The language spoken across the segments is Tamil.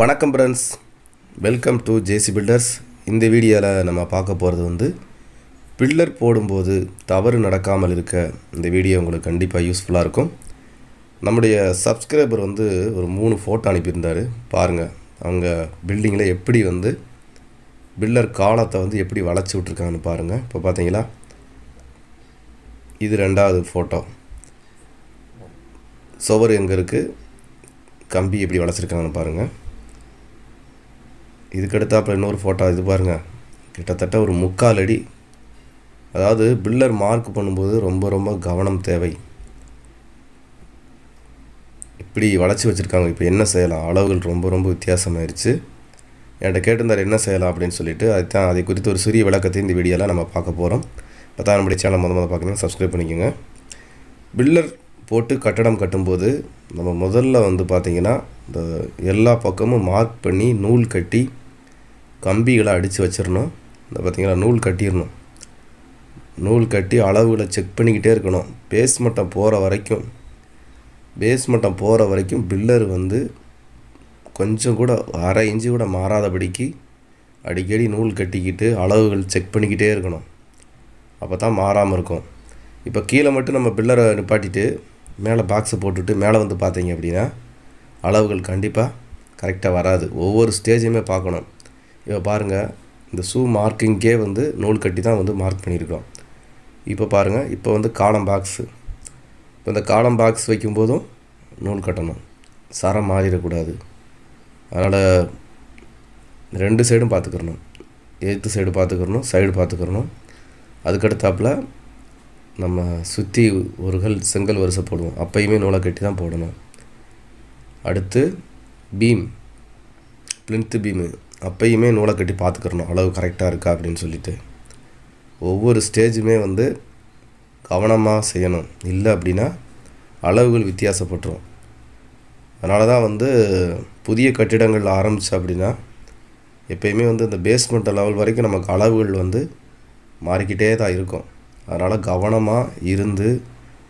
வணக்கம் friends welcome to JC builders இந்த வீடியோவில் நம்ம பார்க்க போகிறது வந்து பில்லர் போடும்போது தவறு நடக்காமல் இருக்க இந்த வீடியோ உங்களுக்கு கண்டிப்பாக யூஸ்ஃபுல்லாக இருக்கும். நம்முடைய சப்ஸ்கிரைபர் வந்து ஒரு மூணு ஃபோட்டோ அனுப்பியிருந்தார். பாருங்கள் அவங்க பில்டிங்கில் எப்படி வந்து பில்லர் காலத்தை வந்து எப்படி வளைச்சி விட்ருக்காங்கன்னு பாருங்கள் இப்போ பார்த்தீங்களா இது ரெண்டாவது ஃபோட்டோ சுவர் எங்கே இருக்குது கம்பி எப்படி வளைச்சிருக்காங்கன்னு பாருங்கள் இதுக்கு இன்னொரு ஃபோட்டோ இது பாருங்கள் கிட்டத்தட்ட ஒரு முக்கால் அடி. அதாவது பில்லர் மார்க் பண்ணும்போது ரொம்ப ரொம்ப கவனம் தேவை. இப்படி வளைச்சி வச்சுருக்காங்க. இப்போ என்ன செய்யலாம்? அளவுகள் ரொம்ப ரொம்ப வித்தியாசமாயிருச்சு. என்கிட்ட கேட்டிருந்தார் என்ன செய்யலாம் அப்படின்னு சொல்லிட்டு. அதுதான் அதை குறித்து ஒரு சிறிய விளக்கத்தை இந்த வீடியோவில் நம்ம பார்க்க போகிறோம் இப்போ தான் நம்முடைய சேனல் முத முதல் பார்க்கணும் சப்ஸ்கிரைப் பண்ணிக்கோங்க. பில்லர் போட்டு கட்டடம் கட்டும்போது நம்ம முதல்ல வந்து பார்த்திங்கன்னா இந்த எல்லா பக்கமும் மார்க் பண்ணி நூல் கட்டி கம்பிகளை அடித்து வச்சிடணும் இந்த பார்த்திங்களா நூல் கட்டிடணும் நூல் கட்டி அளவுகளை செக் பண்ணிக்கிட்டே இருக்கணும். பேஸ் மட்டம் போகிற வரைக்கும் பேஸ் மட்டம் போகிற வரைக்கும் பில்லர் வந்து கொஞ்சம் கூட அரை இன்ச்சு கூட மாறாதபடிக்கு அடிக்கடி நூல் கட்டிக்கிட்டு அளவுகள் செக் பண்ணிக்கிட்டே இருக்கணும். அப்போ தான் மாறாமல் இருக்கும். இப்போ கீழே மட்டும் நம்ம பில்லரை நிப்பாட்டிட்டு மேலே பாக்ஸை போட்டுட்டு மேலே வந்து பார்த்தீங்க அப்படின்னா அளவுகள் கண்டிப்பாக கரெக்டாக வராது. ஒவ்வொரு ஸ்டேஜையுமே பார்க்கணும். இப்போ பாருங்கள் இந்த ஷூ மார்க்கிங்கே வந்து நூல் கட்டி தான் வந்து மார்க் பண்ணியிருக்கோம் இப்போ பாருங்கள் இப்போ வந்து காலம் பாக்ஸு இப்போ இந்த காலம் பாக்ஸ் வைக்கும்போதும் நூல் கட்டணும். சரம் மாறிடக்கூடாது. அதனால் ரெண்டு சைடும் பார்த்துக்கிறணும். எய்த்து சைடு பார்த்துக்கிறணும் சைடு பார்த்துக்கிறணும். அதுக்கடுத்தாப்பில் நம்ம சுற்றி ஒரு கல் செங்கல் வரிசை போடுவோம். அப்பயுமே நூலை கட்டி தான் போடணும். அடுத்து பீம் பிளின்த்து பீமு அப்பயுமே நூலை கட்டி பார்த்துக்கிறணும். அளவு கரெக்டாக இருக்கா? அப்படின்னு சொல்லிட்டு. ஒவ்வொரு ஸ்டேஜுமே வந்து கவனமாக செய்யணும். இல்லை அப்படின்னா அளவுகள் வித்தியாசப்பட்டுரும். அதனால தான் வந்து புதிய கட்டிடங்கள் ஆரம்பிச்சு அப்படின்னா எப்பயுமே வந்து இந்த பேஸ்மெண்ட் லெவல் வரைக்கும் நமக்கு அளவுகள் வந்து மாறிக்கிட்டே தான் இருக்கும். அதனால் கவனமாக இருந்து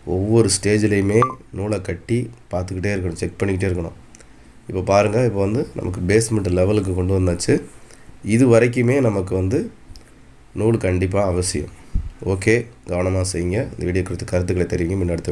ஒவ்வொரு ஸ்டேஜ்லேயுமே நூலை கட்டி பார்த்துக்கிட்டே இருக்கணும். செக் பண்ணிக்கிட்டே இருக்கணும். இப்போ பாருங்கள் இப்போ வந்து நமக்கு பேஸ்மெண்ட் லெவலுக்கு கொண்டு வந்தாச்சு. இது வரைக்குமே நமக்கு வந்து நூல் கண்டிப்பாக அவசியம். ஓகே கவனமாக செய்யுங்க. இந்த வீடியோ குறித்து கருத்துக்களை தெரிவிங்க. முன்னாடி